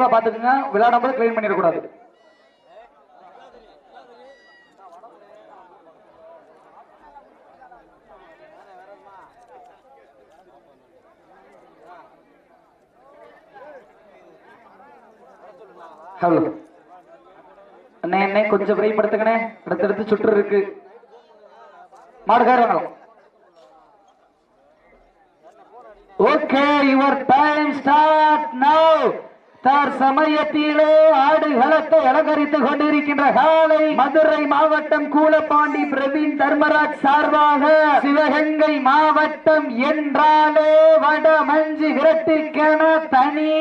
தெளிவா பாத்துக்கங்க விளையாடும் போது கிளீன் பண்ணிடக்கூடாது. ஹலோ அண்ணே அண்ணே கொஞ்சம் விரைப்படுத்துங்கண்ணே அடுத்தடுத்து சுற்று இருக்கு. மாடுகாரங்களும் okay your time start now தார் சமயத்திலே ஆடுகளத்தை அலங்கரித்துக் கொண்டிருக்கின்ற காலை மதுரை மாவட்டம் கூலப்பாண்டி பிரவீன் தர்மராஜ் சார்பாக சிவகங்கை மாவட்டம் என்றாலே வட மஞ்சு விரட்டிற்கென தனி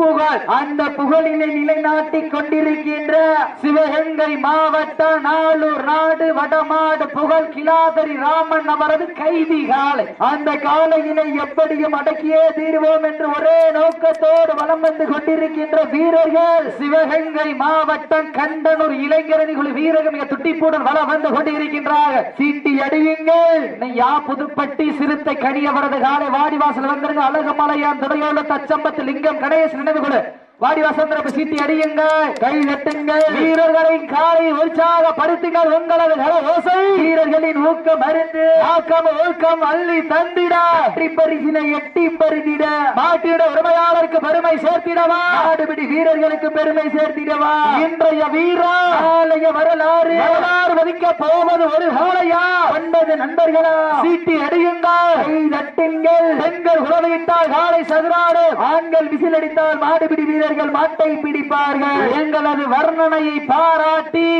புகழ். அந்த புகழினை நிலைநாட்டிக் கொண்டிருக்கின்ற சிவகங்கை மாவட்ட நாளூர் நாடு வடமாடு புகழ் கிலாதரி ராமன் அவரது கைதி காலை. அந்த காலையினை எப்படியும் அடக்கியே தீர்வோம் என்று ஒரே நோக்கத்தோடு வலம் வந்து கொண்டிருக்கின்ற வீரர்கள் சிவகங்கை மாவட்டம் கண்டனூர் இளைஞரணி குழு வீரர்கள் மிக துட்டிப்புடன் வலம் வந்து கொண்டிருக்கின்றார்கள். சீட்டி அடியுங்கள். நெய்யா புதுப்பட்டி சிறுத்தை கனியவரது காலை வாடிவாசல் வந்துருங்க. அழகமலையான் துறையோடு தச்சம்பத்து லிங்கம் கணேஷ் நினைவு கொடு வாடிவாசந்திர சீட்டி அடியுங்கள். கை நட்டுங்கள். வீரர்களின் காலை உற்சாகப்படுத்துங்கள். உங்களது கர ஓசை. வீரர்களின் ஊக்கம் அருந்து. ஆக்கம் ஊக்கம் அள்ளி தந்திட. பரிசினை எட்டி பருதிட மாட்டிட உரிமையாளருக்கு பெருமை சேர்த்திடவா? ஆடுபிடி வீரர்களுக்கு பெருமை சேர்த்திடவா? இன்றைய வீரா ஆலய வரலாறு. வரலாறு வதிக்க போவது ஒரு காலையா ஒன்பது நண்பர்களா? சீட்டி அடியுங்கள். கை நட்டுங்கள். பெண்கள் உறவையிட்டால் காலை சதுராடு. ஆண்கள் விசில் அடித்தால் மாடுபிடி வீரர்கள் மாட்டை பிடிப்பார்கள். எங்களது வர்ணனையை பாராட்டி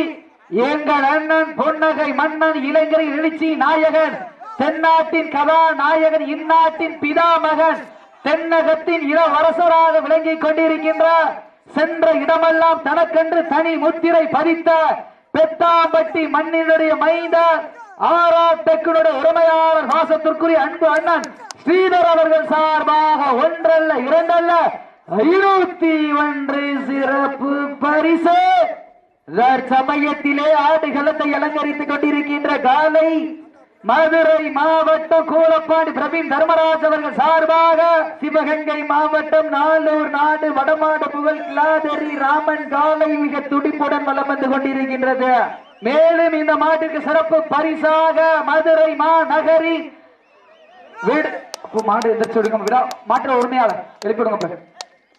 எங்கள் அண்ணன் பொன்னகை மன்னன் இளைஞரின் எழுச்சி நாயகன் தென்னாட்டின் கதாநாயகன் இந்நாட்டின் பிதாமகன் தென்னகத்தின் இளவரசராக விளங்கிக் கொண்டிருக்கின்ற சென்ற இடமெல்லாம் தனக்கென்று தனி முத்திரை பதித்த பெத்தாம்பட்டி மண்ணினுடைய மைந்தர் ஆராட்டக்கினுடைய உரிமையாளர் பாசத்திற்குரிய அன்பு அண்ணன் ஸ்ரீதர் அவர்கள் சார்பாக ஒன்றல்ல இரண்டல்ல இருபத்தி ஒன்று சிறப்பு பரிசு. சமயத்திலே ஆடுகளத்தை அலங்கரித்துக் கொண்டிருக்கின்ற காலை மதுரை மாவட்டம் கூலப்பாடி பிரவீன் தர்மராஜ் அவர்கள் சார்பாக சிவகங்கை மாவட்டம் நாலூர் நாடு வடமாடு புகழ் கிளாதரி ராமன் காலை மிக துடிப்புடன் வலம் வந்து கொண்டிருக்கின்றது. மேலும் இந்த மாட்டுக்கு சிறப்பு பரிசாக மதுரை மாநகரி வீடு மாடு எந்திரிச்சு விடுங்க மாற்ற உரிமையாளர். எழுப்பிடுங்க அப்ப.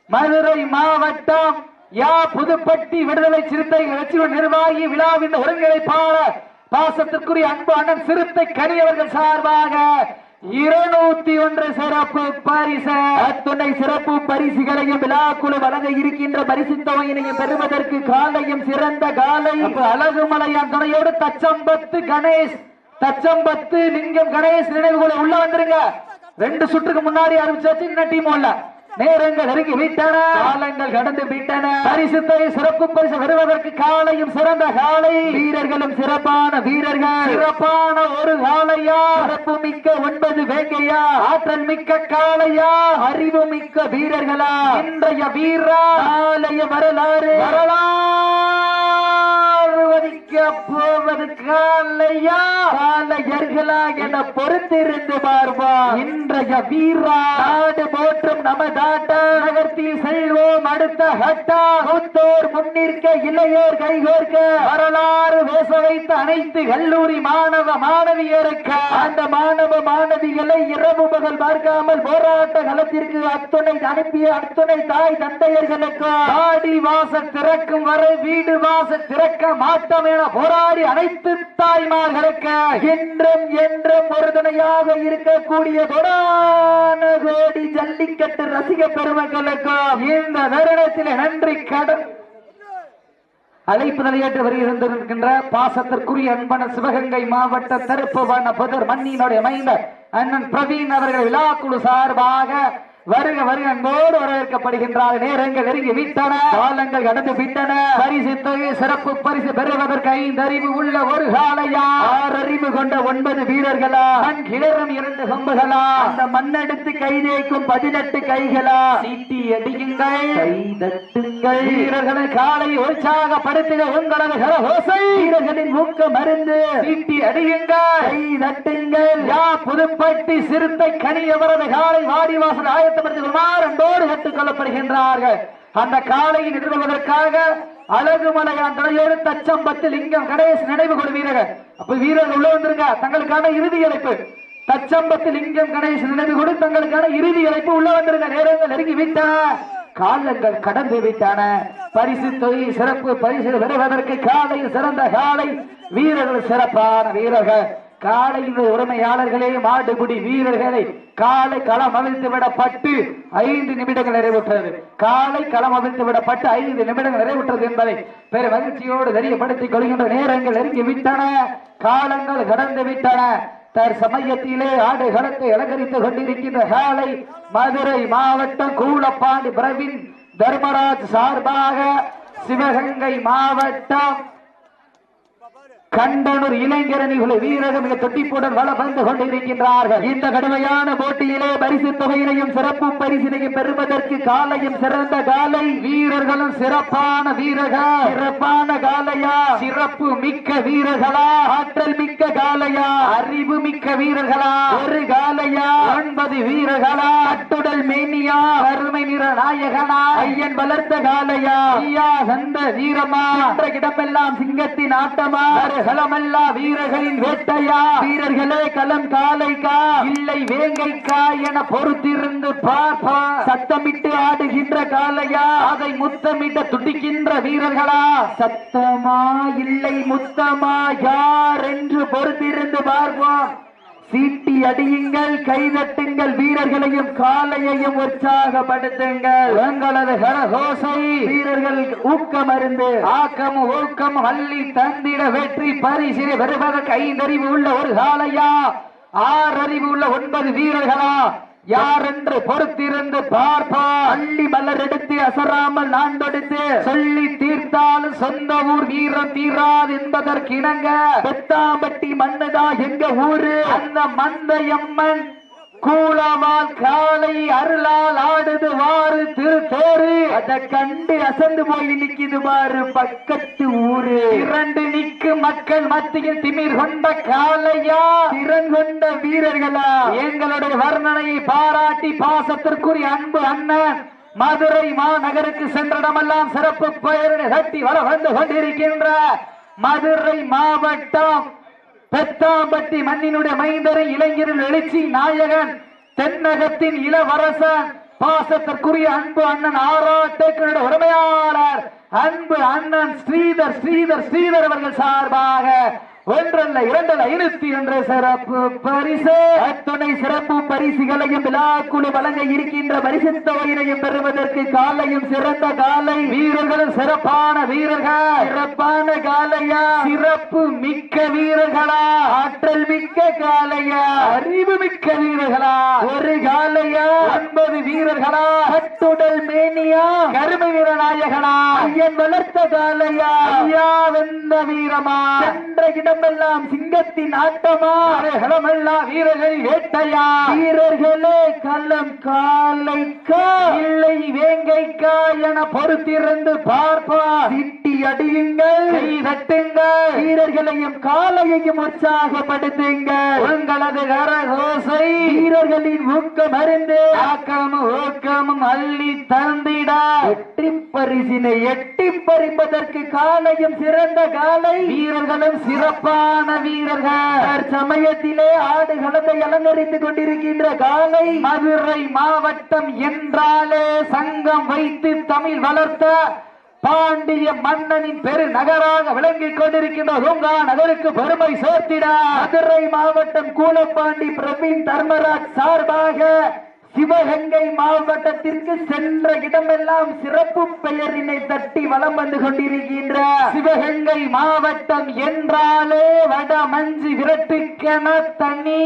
மதுரை மாவட்டம் யா புதுப்பட்டி விடுதலை சிறுத்தை கட்சியின் நிர்வாகி விழாவின் ஒருங்கிணைப்பாளர் பாசத்திற்குரிய அன்பு அண்ணன் சிறுத்தை கனியவர்கள் சார்பாக இருநூத்தி ஒன்று சிறப்பு பரிசு. அத்துணை சிறப்பு பரிசுகளையும் விழாக்குழு வழங்க இருக்கின்ற பரிசு தொகையினையும் பெறுவதற்கு காலையும் சிறந்த காலை. அழகுமலையான் துணையோடு தச்சம்பத்து கணேஷ் தச்சம்பத்து லிங்கம் கணேஷ் நினைவுகளை உள்ள வந்துருங்க. ரெண்டு சுற்றுக்கு முன்னாடி ஆரம்பிச்சாச்சு இன்னும் டீம் இல்ல நேரங்கள் நெருங்கி விட்டன. காலங்கள் கடந்து விட்டன. பரிசுத்தை சிறப்பு பரிசு பெறுவதற்கு காலையும் சிறந்த காலை. வீரர்களும் சிறப்பான வீரர்கள். சிறப்பான ஒரு காலையா. சிறப்பு மிக்க ஒன்பது வேங்கையா. ஆற்றல் மிக்க காளையா அறிவு மிக்க வீரர்களா. இன்றைய வீரா. காலைய வரலாறு. வரலாறு வதிக்க போவது காலையா. காலையர்களா என பொறுத்திருந்து பார்வா இன்றைய வீரா. நாடு போற்றும் நமதாட்ட நகர்த்தில் செல்வோம். அடுத்த ஹட்டா மூத்தோர் முன்னிற்க இளையோர் கைகோர்க்க. வரலாறு பேச வைத்த அனைத்து கல்லூரி மாணவ மாணவியருக்கு. அந்த மாணவ மாணவிகளை இரவு பகல் பார்க்காமல் போராட்ட களத்திற்கு அத்துணை அனுப்பிய அத்துணை தாய் தந்தையர்களுக்கு. ஆடி வாச திறக்கும் வரை வீடு வாச திறக்க மாட்டோம் என போராடி அனைத்து தாய்மார்களுக்கு. என்றும் என்றும் உறுதுணையாக இருக்கக்கூடிய கொடான கோடி ஜல்லிக்கட்டு ரசிக பெருமக்களுக்கும் இந்த வருடத்தில் நன்றி கடன். அழைப்புதலை ஏற்று வருகின்றிருக்கின்ற பாசத்திற்குரிய அன்பன சிவகங்கை மாவட்ட திருப்புவன புதர் மண்ணினுடைய மைந்த அண்ணன் பிரவீன் அவர்கள் விழாக்குழு சார்பாக வருக வருக அன்போடு வரவேற்கப்படுகின்றார். நேரங்கள் நெருங்கி விட்டன. காலங்கள் கடந்து விட்டன. பரிசு தொகை சிறப்பு பரிசு பெறுவதற்கு ஐந்து அறிவு உள்ள ஒரு காலையா ஆறு அறிவு கொண்ட ஒன்பது வீரர்களா? மண் கிளறும் இரண்டு கொம்புகளா அந்த மண்ணெடுத்து கை தேய்க்கும் பதினெட்டு கைகளா? சீட்டி அடியுங்கள் கை தட்டுங்கள். வீரர்களை காலை உற்சாகப்படுத்துக உங்களது கரகோசை. வீரர்களின் ஊக்க மருந்து. சீட்டி அடியுங்கள் கை தட்டுங்கள். யா புதுப்பட்டி சிறுத்தை கனியவரது காலை வாடிவாசல் ஆயத்த ஆயத்தப்படுத்திக் கொள்ளுமாறு அன்போடு கேட்டுக் கொள்ளப்படுகின்றார்கள். அந்த காலையில் எதிர்கொள்வதற்காக அழகு அழகுமலையான் தலையோடு தச்சம்பத்து லிங்கம் கணேஷ் நினைவு கொள் வீரர்கள். அப்ப வீரர்கள் உள்ள வந்திருங்க. தங்களுக்கான இறுதி இழைப்பு. தச்சம்பத்து லிங்கம் கணேஷ் நினைவு கொடு. தங்களுக்கான இறுதி இழைப்பு உள்ள வந்திருங்க. நேரங்கள் நெருங்கி விட்டன. காலங்கள் கடந்து விட்டன. பரிசு தொழில் சிறப்பு பரிசு பெறுவதற்கு காலை சிறந்த காலை. வீரர்கள் சிறப்பான வீரர்கள். காலையில் உரிமையாளர்களே மாடுபிடி வீரர்களை காலை களம் அவிழ்த்து விடப்பட்டு ஐந்து நிமிடங்கள் நிறைவுற்றது. காலை களம் அவிழ்த்து விடப்பட்டு ஐந்து நிமிடங்கள் நிறைவுற்றது என்பதை பெரு மகிழ்ச்சியோடு தெரியப்படுத்திக் கொள்கின்ற நேரங்கள் நெருங்கி விட்டன. காலங்கள் கடந்து விட்டன. தற்சமயத்திலே ஆடுகளத்தை அலங்கரித்துக் கொண்டிருக்கின்ற காலை மதுரை மாவட்டம் கூலப்பாண்டி பிரவீன் தர்மராஜ் சார்பாக சிவகங்கை மாவட்டம் கண்டனூர் இளைஞரணிகளை வீரர்கள் மிக தொட்டிப்புடன் வள வந்து கொண்டிருக்கின்றார்கள். இந்த கடுமையான போட்டியிலே பரிசு தொகையினையும் சிறப்பு பரிசினையும் பெறுவதற்கு காலையும் சிறந்த காலை. வீரர்களும் சிறப்பான வீரர்கள். சிறப்பான காலையா? சிறப்பு மிக்க வீரர்களா? ஆற்றல் மிக்க காலையா? அறிவு மிக்க வீரர்களா? ஒரு காலையா? ஒன்பது வீரர்களா? அட்டுடல் மேனியா? அருமை நிற நாயகனா? ஐயன் வளர்த்த காலையா? ஐயா சந்த வீரமா? என்ற இடமெல்லாம் சிங்கத்தின் ஆட்டமா? களமல்லா வீரர்களின் வேட்டையா? வீரர்களே களம் காலைக்கா? இல்லை வேங்கைக்கா என பொறுத்திருந்து பார்ப்பா. சத்தமிட்டு ஆடுகின்ற காலையா அதை முத்தமிட்ட துடிக்கின்ற வீரர்களா? சத்தமா இல்லை முத்தமா? யார் என்று பொறுத்திருந்து பார்ப்போம். சீட்டி அடியுங்கள் கைதட்டுங்கள் வீரர்களையும் காலையையும் உற்சாகப்படுத்துங்கள். உங்களது கரகோசை வீரர்கள் ஊக்கம் அருந்து ஆக்கம் ஊக்கம் அள்ளி தந்திட வெற்றி பரிசினை பெறுவதற்கு ஐந்தறிவு உள்ள ஒரு காலையா ஆறறிவு உள்ள ஒன்பது வீரர்களா? யார் என்று பொறுத்திருந்து பார்ப்பா அள்ளி மலர் எடுத்து அசராமல் நாண்டெடுத்து சொல்லி தீர்த்தாலும் சொந்த ஊர் வீரம் தீராது என்பதற்கு இணங்க பெத்தாம்பட்டி மண்ணுதா எங்க ஊரு? அந்த மந்தையம்மன் கூலவால் காலை அருளால் ஆடுது வாரு திரு தேரு கண்டு அசந்து போய் நிக்குது மாறு பக்கத்து ஊரு. இரண்டு நிக்கு மக்கள் மத்தியில் திமிர் கொண்ட காலையா திறன் கொண்ட வீரர்களா? எங்களுடைய வர்ணனையை பாராட்டி பாசத்திற்குரிய அன்பு அண்ணன் மதுரை மாநகருக்கு சென்றடமெல்லாம் சிறப்பு பெயரினை தட்டி வர வந்து கொண்டிருக்கின்ற மதுரை மாவட்டம் பெத்தாம்பட்டி மண்ணினுடைய மைந்தரை இளைஞரின் எழுச்சி நாயகன் தென்னகத்தின் இளவரசன் பாசத்திற்குரிய அன்பு அண்ணன் ஆராட்டத்தினுடைய உரிமையாளர் அன்பு அண்ணன் ஸ்ரீதர் ஸ்ரீதர் ஸ்ரீதர் அவர்கள் சார்பாக ஒன்றல்ல இரண்டல்ல ஐநூத்தி ஒன்று சிறப்பு பரிசு. அத்துணை சிறப்பு பரிசுகளையும் விழாக்குழு வழங்க இருக்கின்ற பரிசு தொகையினையும் பெறுவதற்கு காலையும் சிறந்த காலை. வீரர்களும் சிறப்பான வீரர்கள். சிறப்பான காலையா? சிறப்பு மிக்க வீரர்களா? ஆற்றல் மிக்க காலையா? அறிவு மிக்க வீரர்களா? ஒரு காலையா? ஒன்பது வீரர்களா? கட்டுடல் மேனியா? கருமை வீரநாயகனா? ஐயன் வளர்த்த காலையா ஐயா வெந்த வீரமா? சென்ற இடமெல்லாம் சிங்கத்தின் ஆட்டமா? களமெல்லாம் வீரர்கள் வேட்டையா? வீரர்களே களம் காலைக்கா? இல்லை வேங்கைக்கா என பொறுத்திருந்து பார்ப்பா. சிட்டி அடியுங்கள். தட்டுங்கள். வீரர்களையும் காலையையும் உற்சாகப்படுத்துங்கள். உங்களது கரகோசை. வீரர்களின் ஊக்கம் அறிந்து ஆக்கமும் ஊக்கமும் அள்ளி தந்திட. எட்டி பரிசினை எட்டி பறிப்பதற்கு காலையும் சிறந்த காலை. வீரர்களும் சிறப்பான வீரர்கள். சமயத்திலே ஆடு களத்தை அலங்கரித்துக் கொண்டிருக்கின்ற காலை. மதுரை மாவட்டம் என்றாலே சங்கம் வைத்து தமிழ் வளர்த்த பாண்டிய மன்னனின் பெரு நகராக விளங்கிக் கொண்டிருக்கின்ற பூங்கா நகருக்கு பெருமை சேர்த்திட. மதுரை மாவட்டம் கூலப்பாண்டி பிரவீன் தர்மராஜ் சார்பாக சிவகங்கை மாவட்டத்திற்கு சென்ற இடமெல்லாம் சிறப்பு பெயரினை தட்டி வலம் வந்து கொண்டிருக்கின்ற சிவகங்கை மாவட்டம் என்றாலே வட மஞ்சு விரட்டுக்கென தனி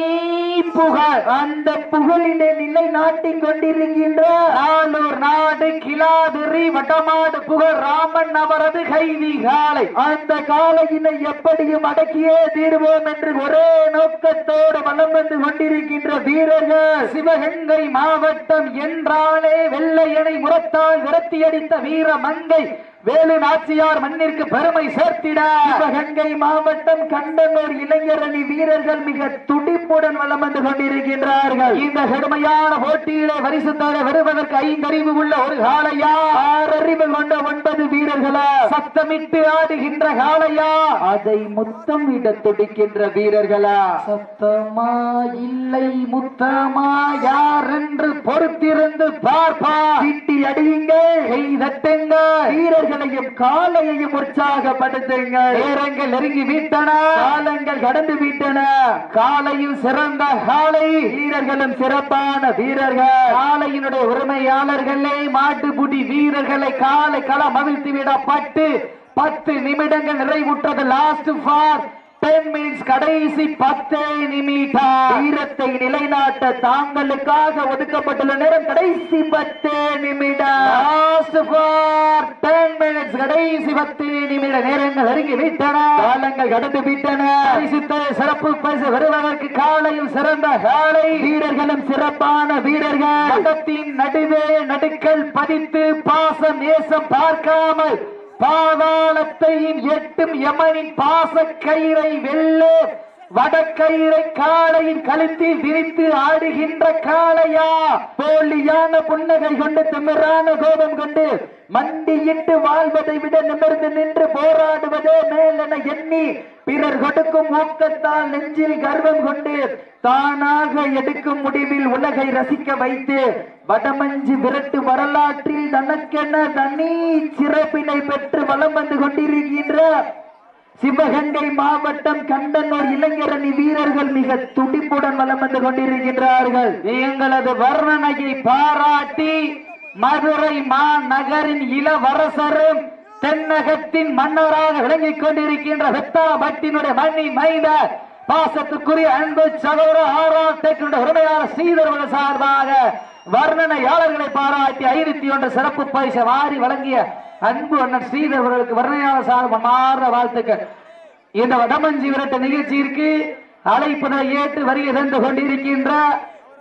புகழ். அந்த புகழினை நிலை நாட்டிக் கொண்டிருக்கின்ற ஆலூர் நாடு கிலாதிரி வடமாடு புகழ் ராமன் அவரது கைதி காலை. அந்த காலையினை எப்படியும் அடக்கியே தீர்வோம் என்று ஒரே நோக்கத்தோடு வலம் வந்து கொண்டிருக்கின்ற வீரர்கள் சிவகங்கை மாவட்டம் என்றாலே வெள்ளையனை முரத்தால் விரட்டி வீர மங்கை வேலு நாச்சியார் மண்ணிற்கு பெருமை சேர்த்திட. சிவகங்கை மாவட்டம் கண்டனூர் இளைஞரணி வீரர்கள் மிக துடிப்புடன் வலம் வந்து கொண்டிருக்கின்றார்கள். இந்த கடுமையான போட்டியிலே பரிசு தர வருவதற்கு ஐந்தறிவு உள்ள ஒரு காளையா? ஆறறிவு கொண்ட ஒன்பது வீரர்களா? சத்தமிட்டு ஆடுகின்ற காளையா? அதை முத்தம் இட துடிக்கின்ற வீரர்களா? சத்தமா இல்லை முத்தமா? யார் என்று பொறுத்திருந்து பார்ப்பா. திட்டி அடியுங்கள். கை வீரர்களையும் காலையையும் உற்சாகப்படுத்துங்கள் நேரங்கள் நெருங்கி விட்டன. காலங்கள் கடந்து விட்டன. காலையும் சிறந்த காலை. வீரர்களும் சிறப்பான வீரர்கள். காலையினுடைய உரிமையாளர்களே மாட்டுப்புடி வீரர்களை காலை களம் அவிழ்த்து விடப்பட்டு பத்து நிமிடங்கள் நிறைவுற்றது லாஸ்ட் ஃபார் டென் மினிட்ஸ் கடைசி பத்து நிமிடம். வீரத்தை நிலைநாட்ட தாங்களுக்காக ஒதுக்கப்பட்டுள்ள நேரம் கடைசி பத்து நிமிடம். டென் மினிட்ஸ் கடைசி பத்து நிமிட நேரங்கள் அருகி விட்டன. காலங்கள் கடந்து விட்டன. சிறப்பு பரிசு வருவதற்கு காலையும் சிறந்த காலை. வீரர்களும் சிறப்பான வீரர்கள். நடுவே நடுக்கல் பதித்து பாசம் நேசம் பார்க்காமல் பாதாளத்தையும் எட்டும் யமனின் பாச கயிறை வெள்ளே வடக்கயிறை காளையின் கழுத்தில் விரித்து ஆடுகின்ற காளையா? போலியான புன்னகை கொண்டு திமிரான கோபம் கொண்டு மண்டியிட்டு வாழ்வதை விட நிமிர்ந்து நின்று போராடுவதே மேலென எண்ணி பிறர் கொடுக்கும் ஊக்கத்தால் நெஞ்சில் கர்வம் கொண்டு தானாக எடுக்கும் முடிவில் உலகை ரசிக்க வைத்து வடமஞ்சு விரட்டு வரலாற்றில் தனக்கென தனி சிறப்பினை பெற்று வலம் வந்து கொண்டிருக்கின்ற சிவகங்கை மாவட்டம் கண்டனூர் இளைஞரணி வீரர்கள் மிக துடிப்புடன் வலம் வந்து கொண்டிருக்கின்றார்கள். எங்களது வர்ணனையை பாராட்டி மதுரை மாநகரின் இளவரசரும் தென்னகத்தின் மன்னராக விளங்கிக் கொண்டிருக்கின்ற வெத்தாபட்டினுடைய மணி மைந்த பாசத்துக்குரிய அன்பு சகோதர ஆராட்டத்தினுடைய உரிமையாளர் ஸ்ரீதர்வன சார்பாக வர்ணனையாளர்களை பாராட்டி ஐநூத்தி ஒன்று சிறப்பு பரிசு வாரி வழங்கிய அன்பு அண்ணன் ஸ்ரீதர்வர்களுக்கு வர்ணனையாளர் சார்பு மாற வாழ்த்துக்கள். இந்த வடமஞ்சி விரட்ட நிகழ்ச்சியிற்கு அழைப்பதை ஏற்று வருகை தந்து கொண்டிருக்கின்ற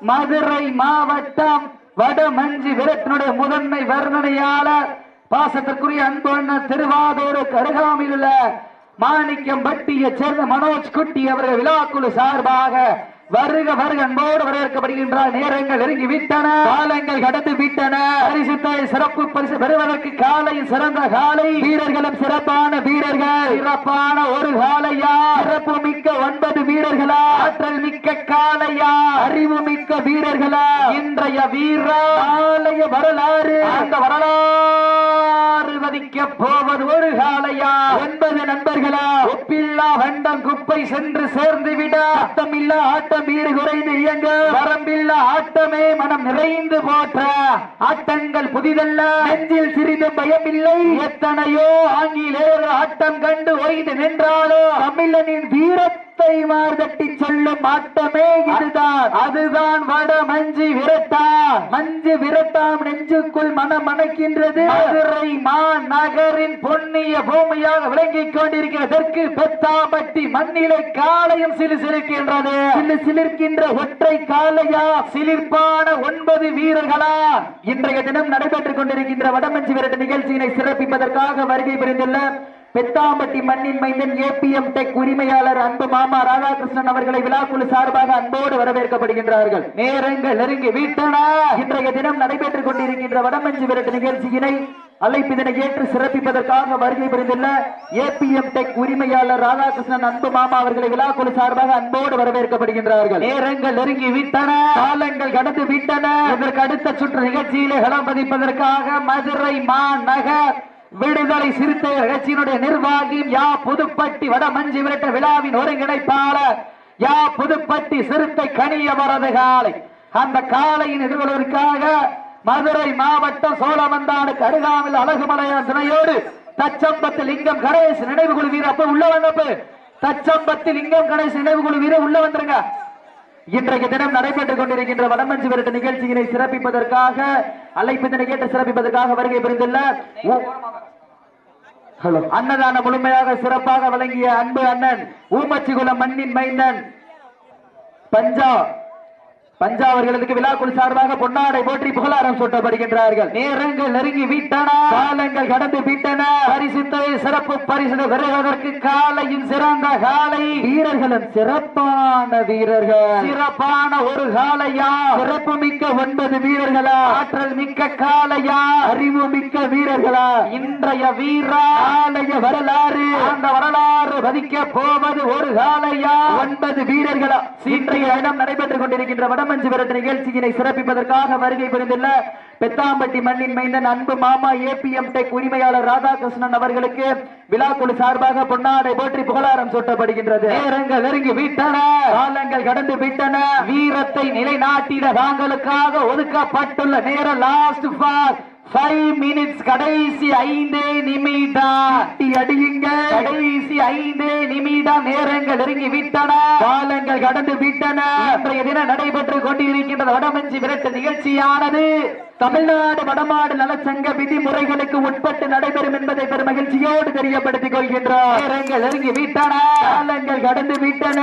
மதுரை மாவட்டம் வடமஞ்சி விரட்டினுடைய முதன்மை வர்ணனையாளர் பாசத்திற்குரிய அன்பு திருவாதூர் கருகாமில் உள்ள மாணிக்கம் பட்டியை சேர்ந்த மனோஜ் குட்டி அவர்கள் விழாக்குழு சார்பாக வருக வருக அன்போடு வரவேற்கப்படுகின்றார். நேரங்கள் நெருங்கி விட்டன. காலங்கள் கடந்து விட்டன. பரிசுத்தை சிறப்பு பரிசு பெறுவதற்கு காலை சிறந்த காலை. வீரர்களும் சிறப்பான வீரர்கள். சிறப்பான ஒரு காலையா? சிறப்பு மிக்க ஒன்பது வீரர்களா? ஆற்றல் மிக்க காலையா? அறிவு மிக்க வீரர்களா? இன்றைய வீர ஆலய வரலாறு. அந்த வரலாறு வதிக்க போவது ஒரு காலையா? ஒன்பது நண்பர்களா? ஒப்பில்லா வண்டம் குப்பை சென்று சேர்ந்து விட அத்தமில்லா ஆட்டம் வீடு குறைந்து இயங்க. வரம்பில்லா ஆட்டமே மனம் நிறைந்து போற்ற. ஆட்டங்கள் புதிதல்ல. நெஞ்சில் சிறிது பயமில்லை. எத்தனையோ ஆங்கிலேயர் ஆட்டம் கண்டு ஓய்ந்து நின்றாலோ. தமிழனின் வீரத்தை மார்தட்டி சொல்லும் ஆட்டமே இதுதான். அதுதான் வட மஞ்சு விரட்டா. மஞ்சு விரட்டாம் நெஞ்சுக்குள் மனம் மணக்கின்றது மதுரை மாநகரின் பொன்னிய பூமியாக விளங்கிக் கொண்டிருக்கிற தெற்கு பெத்தாம்பட்டி மண்ணிலை காலையும் சிலு சிலிர்க்கின்றது சிலு சிலிர்க்கின்ற ஒற்றை காலையா சிலிர்ப்பான ஒன்பது வீரர்களா? இன்றைய தினம் நடைபெற்றுக் கொண்டிருக்கின்ற வடமஞ்சி விரட்டு நிகழ்ச்சியினை சிறப்பிப்பதற்காக வருகை புரிந்துள்ள பெத்தாம்பட்டி மண்ணின் மைந்தன் ஏபிஎம் டெக் உரிமையாளர் அன்பு மாமா ராதாகிருஷ்ணன் அவர்களை விழாக்குழு சார்பாக அன்போடு வரவேற்கப்படுகின்றார்கள். நேரங்கள் நெருங்கி விட்டன. இன்றைய தினம் நடைபெற்றுக் கொண்டிருக்கின்ற வடமஞ்சு விரட்டு நிகழ்ச்சியினை அழைப்பிதனை ஏற்று சிறப்பிப்பதற்காக வருகை புரிந்துள்ள ஏபிஎம் டெக் உரிமையாளர் ராதாகிருஷ்ணன் அன்பு மாமா அவர்களை விழாக்குழு சார்பாக அன்போடு வரவேற்கப்படுகின்றார்கள். நேரங்கள் நெருங்கி விட்டன. காலங்கள் கடந்து விட்டன. இதற்கு அடுத்த சுற்று நிகழ்ச்சியிலே களம் பதிப்பதற்காக மதுரை மாநகர் விடுதலை சிறுத்தை கட்சியினுடைய நிர்வாகியும் யா புதுப்பட்டி வடமஞ்சி விரட்ட விழாவின் ஒருங்கிணைப்பாளர் யா புதுப்பட்டி சிறுத்தை கனிய வரது காலை அந்த காலையின் எதிர்கொள்வதற்காக மதுரை மாவட்டம் சோழமந்தானுக்கு அருகாமல் அழகுமலையான் துணையோடு தச்சம்பத்து லிங்கம் கணேஷ் நினைவு குழு வீரர் அப்ப உள்ள வந்தப்பு தச்சம்பத்து லிங்கம் கணேஷ் நினைவு குழு வீரர் உள்ள வந்துருங்க. இன்றைக்கு தினம் நடைபெற்றுக் கொண்டிருக்கின்ற வடமஞ்சு விரட்டு நிகழ்ச்சியினை சிறப்பிப்பதற்காக அழைப்பிதனை கேட்டு சிறப்பிப்பதற்காக வருகை புரிந்துள்ள அன்னதான முழுமையாக சிறப்பாக வழங்கிய அன்பு அண்ணன் ஊமச்சிகுளம் மண்ணின் மைந்தன் பஞ்சா பஞ்சாவர்களுக்கு விழாக்குழு சார்பாக பொன்னாடை போற்றி புகழாரம் சூட்டப்படுகின்றார்கள். நேரங்கள் நெருங்கி விட்டன. காலங்கள் கடந்து விட்டன. பரிசுத்தை சிறப்பு பரிசு பெறுவதற்கு காலையும் சிறந்த காலை. வீரர்களும் சிறப்பான வீரர்கள். சிறப்பான ஒரு காலையா? சிறப்பு மிக்க ஒன்பது வீரர்களா? ஆற்றல் மிக்க காலையா? அறிவு மிக்க வீரர்களா? இன்றைய வீரா ஆலய வரலாறு. அந்த வரலாறு பதிக்க போவது ஒரு காலையா? ஒன்பது வீரர்களா? இன்றைய இடம் நடைபெற்றுக் கொண்டிருக்கின்ற வடமஞ்சு விரட்டு நிகழ்ச்சியினை சிறப்பிப்பதற்காக வருகை புரிந்துள்ள பெத்தாம்பட்டி மண்ணின் மைந்தன் அன்பு மாமா ஏபிஎம் டெக் உரிமையாளர் ராதாகிருஷ்ணன் அவர்களுக்கு விழாக்குழு சார்பாக பொன்னாடை போற்றி புகழாரம் சூட்டப்படுகின்றது. நேரங்கள் நெருங்கி விட்டன. காலங்கள் கடந்து விட்டன. வீரத்தை நிலைநாட்டிட தாங்களுக்காக ஒதுக்கப்பட்டுள்ள நேரம் லாஸ்ட் ஃபார் ஃபைவ் மினிட்ஸ் கடைசி ஐந்து நிமிடம். அடி அடியுங்க கடைசி ஐந்து நிமிடம் நேரங்கள் நெருங்கி விட்டன காலங்கள் கடந்து விட்டன இன்றைய தினம் நடைபெற்றுக் கொண்டிருக்கின்ற வடமஞ்சி விரட்டு நிகழ்ச்சியானது. தமிழ்நாடு வடமாடு நலச்சங்க விதிமுறைகளுக்கு உட்பட்டு நடைபெறும் என்பதை பெரும் மகிழ்ச்சியோடு தெரியப்படுத்திக் கொள்கின்றோம் விட்டன. காலங்கள் கடந்து விட்டன.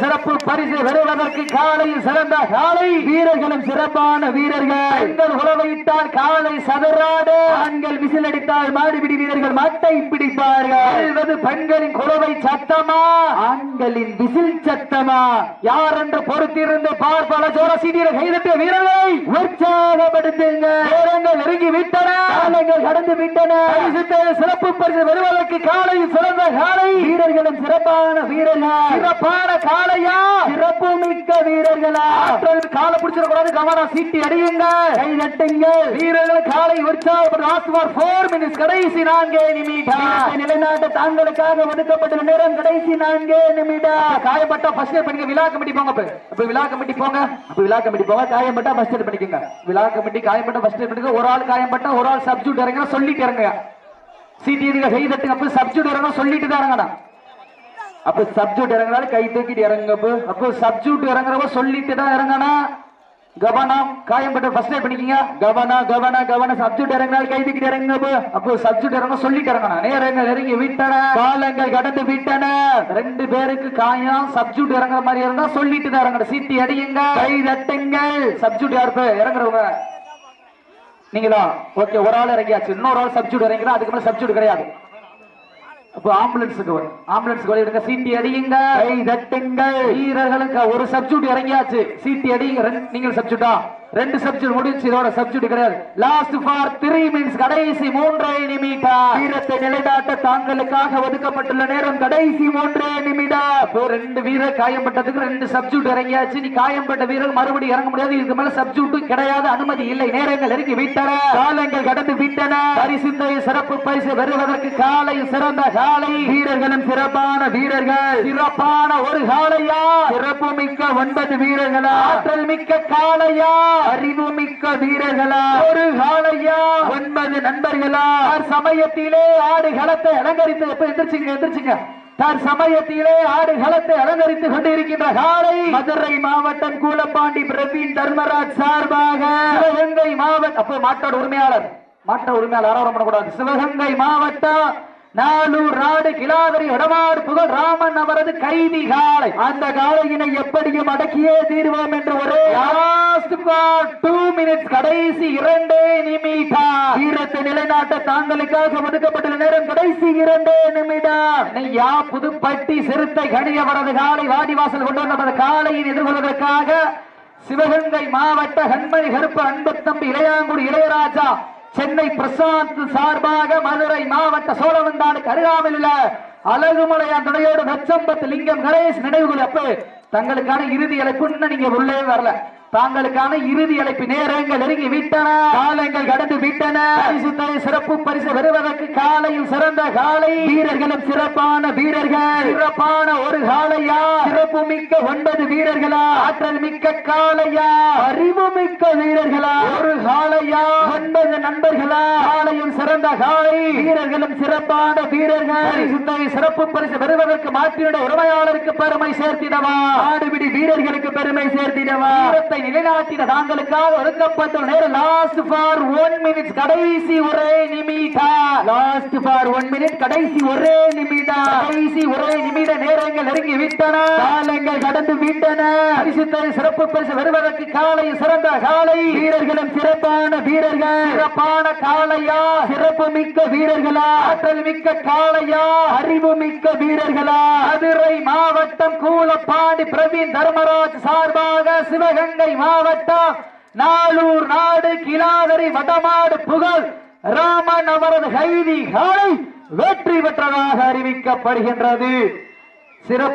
சிறப்பு பரிசு பெறுவதற்கு காலையில் சிறந்த காலை. வீரர்களும் சிறப்பான வீரர்கள். பெண்கள் உறவையிட்டால் காலை சதுராடு. ஆண்கள் விசில் அடித்தால் மாடுபிடி வீரர்கள் மட்டை பிடிப்பார்கள். பெண்களின் குறவை சத்தமா? ஆண்களின் விசில் சத்தமா? யார் என்று பொறுத்திருந்து பார்ப்பல ஜோர சீனியர் கைதட்டிய வீரர்களை. நேரங்கள் நெருங்கி விட்டன காலங்கள் கடந்து விட்டன சிறப்பு பரிசு பெறுவதற்கு காலை சிறந்த காலை. வீரர்களும் சிறப்பான வீரர்கள். சிறப்பான காலையா சிறப்பு மிக்க வீரர்களா காலை பிடிச்சிடக்கூடாது. கவனம் சீட்டி அடியுங்க. கை வீரர்கள் காலை உற்சாகப்படும் ஃபோர் மினிட்ஸ் கடைசி நான்கே நிமிடம். நிலைநாட்ட தாங்களுக்காக ஒதுக்கப்பட்டுள்ள நேரம் கடைசி நான்கே நிமிடம். காயப்பட்டா ஃபர்ஸ்ட் பண்ணிக்க விழா கமிட்டி போங்க அப்ப. விழா கமிட்டி போங்க. அப்ப விழா கமிட்டி போங்க. காயப்பட்டா ஃபர்ஸ்ட் பண்ணிக்கோங்க விழா கமிட்டி காயப்பட்ட ஃபர்ஸ்ட் எய்ட் ஒரு ஆள் காயப்பட்டா ஒரு ஆள் சப்ஜூட் இறங்க சொல்லிட்டு இறங்க சீட்டி நீங்க கை தட்டுங்க. அப்ப சப்ஜூட் இறங்க சொல்லிட்டு தான் இறங்கணும். அப்ப சப்ஜூட் இறங்கினாலும் கை தூக்கிட்டு இறங்கப்போ அப்போ. சப்ஜூட் இறங்குறப்ப சொல்லிட்டு தான் இறங்கணும். கவனம். காயம்பட்ட ஃபர்ஸ்ட் எய்ட் பண்ணிக்கங்க. கவனா கவனா கவன சப்ஜூட் இறங்கினால் கை தூக்கிட்டு இறங்கப்போ அப்போ. சப்ஜெக்ட் இறங்க சொல்லிட்டு இறங்கணும். நேரங்கள் இறங்கி விட்டன. காலங்கள் கடந்து விட்டன. ரெண்டு பேருக்கு காயம் சப்ஜூட் இறங்குற மாதிரி இருந்தா சொல்லிட்டு தான் இறங்கணும். சீட்டி அடியுங்க. கை தட்டுங்கள் சப்ஜூட் யாரு இறங்குறவங்க. நீங்களா ஓகே ஒரு ஆள் இறங்கியாச்சு. இன்னொரு ஆள் சப்ஜூட் இறங்கிறா அதுக்கு மேல சப்ஜூட் கிடையாது. அப்போ ஆம்புலன்ஸுக்கு வரும் ஆம்புலன்ஸ்க்கு வழிவிடுங்க சீட்டி அடியுங்க. கை தட்டுங்கள். வீரர்களுக்கு ஒரு சப்ஜூட் இறங்கியாச்சு. சீட்டி அடியுங்க ரெண்டு- நீங்கள் சப்ஜூட்டா ரெண்டு சப்ஜூட் முடிஞ்சு இதோட சப்ஜூட் கிடையாது. லாஸ்ட் ஃபார் த்ரீ மினிட்ஸ் கடைசி மூன்றே நிமிடம். வீரத்தை நிலைநாட்ட தாங்களுக்காக ஒதுக்கப்பட்டுள்ள நேரம் கடைசி மூன்றே நிமிடம். அப்போ ரெண்டு வீரர் காயம்பட்டதுக்கு ரெண்டு சப்ஜூட் இறங்கியாச்சு. நீ காயம்பட்ட வீரர் மறுபடியும் இறங்க முடியாது. இதுக்கு மேல சப்ஜூட் கிடையாது. அனுமதி இல்லை. நேரங்கள் இறங்கி விட்டன. காலங்கள் கடந்து விட்டன. பரிசுத்தை சிறப்பு பரிசு பெறுவதற்கு காலை சிறந்த காலை. வீரர்களும் சிறப்பான வீரர்கள். சிறப்பான ஒரு காலையா? சிறப்பு மிக்க ஒன்பது வீரர்களா? ஆற்றல் மிக்க காலையா? அறிவு மிக்க வீரர்களா? ஒரு காலையா? ஒன்பது நண்பர்களா? சமயத்திலே ஆடு களத்தை அலங்கரித்து எப்ப எந்திரிச்சுங்க? எந்திரிச்சுங்க. தன் சமயத்திலே ஆடு அலங்கரித்துக் கொண்டிருக்கின்ற காலை மதுரை மாவட்டம் கூலப்பாண்டி பிரவீன் தர்மராஜ் சார்பாக சிவகங்கை மாவட்டம் அப்போ மாட்டோட உரிமையாளர். மாட்ட உரிமையாளர் ஆரோரம் பண்ணக்கூடாது. சிவகங்கை மாவட்டம் நாலூர் நாடு கிலாவரி வடமாடு புகழ் ராமன் அவரது கைதி காலை. அந்த காலையினை எப்படியும் அடக்கியே தீர்வோம் என்று ஒரு டூ மினிட்ஸ் கடைசி இரண்டே நிமிடம். வீரத்தை நிலைநாட்ட தாங்களுக்காக ஒதுக்கப்பட்டுள்ள நேரம் கடைசி இரண்டே நிமிடம். யா புதுப்பட்டி சிறுத்தை கணியவரது காலை வாடிவாசல் கொண்டு வந்த காலையின் எதிர்கொள்வதற்காக சிவகங்கை மாவட்ட கண்மணி கருப்பு அன்பு தம்பி இளையாங்குடி இளையராஜா சென்னை பிரசாந்த் சார்பாக மதுரை மாவட்ட சோழவந்தானுக்கு அருகாமல் உள்ள அழகுமலையான் துணையோடு நச்சம்பத்து லிங்கம் கணேஷ் நினைவுகள் அப்ப தங்களுக்கான இறுதி இழப்புன்னு நீங்க உள்ளே வரல. தாங்களுக்கான இறுதி அழைப்பு நேரங்கள் நெருங்கி விட்டன. காலங்கள் கடந்து விட்டன. பரிசுத்தை சிறப்பு பரிசு பெறுவதற்கு காலையில் சிறந்த காலை. வீரர்களும் சிறப்பான வீரர்கள். சிறப்பான ஒரு காலையா? சிறப்பு மிக்க ஒன்பது வீரர்களா? ஆற்றல் மிக்க காலையா? அறிவு மிக்க வீரர்களா? ஒரு காலையா? ஒன்பது நண்பர்களா? காலையும் சிறந்த காலை. வீரர்களும் சிறப்பான வீரர்கள். பரிசுத்தை சிறப்பு பரிசு பெறுவதற்கு மாற்றியுடைய உரிமையாளருக்கு பெருமை சேர்த்திடவா? ஆடுபிடி வீரர்களுக்கு பெருமை சேர்த்திடவா? நிலைநாட்டின தாங்களுக்காக ஒதுக்கப்பட்ட நேரம். லாஸ்ட் ஃபார் ஒன் மினிட் கடைசி ஒரே நிமிடம். லாஸ்ட் ஃபார் ஒன் மினிட் கடைசி ஒரே நிமிடம். கடைசி ஒரே நிமிட நேரங்கள் நெருங்கி விட்டன. காலங்கள் கடந்து விட்டன. பரிசுத்தை சிறப்பு பரிசு வருவதற்கு காலை சிறந்த காலை. வீரர்களும் சிறப்பான வீரர்கள். சிறப்பான காலையா சிறப்பு மிக்க வீரர்களா? ஆற்றல் மிக்க காலையா அறிவு மிக்க வீரர்களா? மதுரை மாவட்டம் கூலப்பாடி பிரவீன் தர்மராஜ் சார்பாக சிவகங்கை மாவட்டம் நாளூர் நாடு கிலாதரி வடமாடு புகழ். ராமன் அவரது கைதி காலை வெற்றி பெற்றதாக அறிவிக்கப்படுகின்றது. சிறப்பு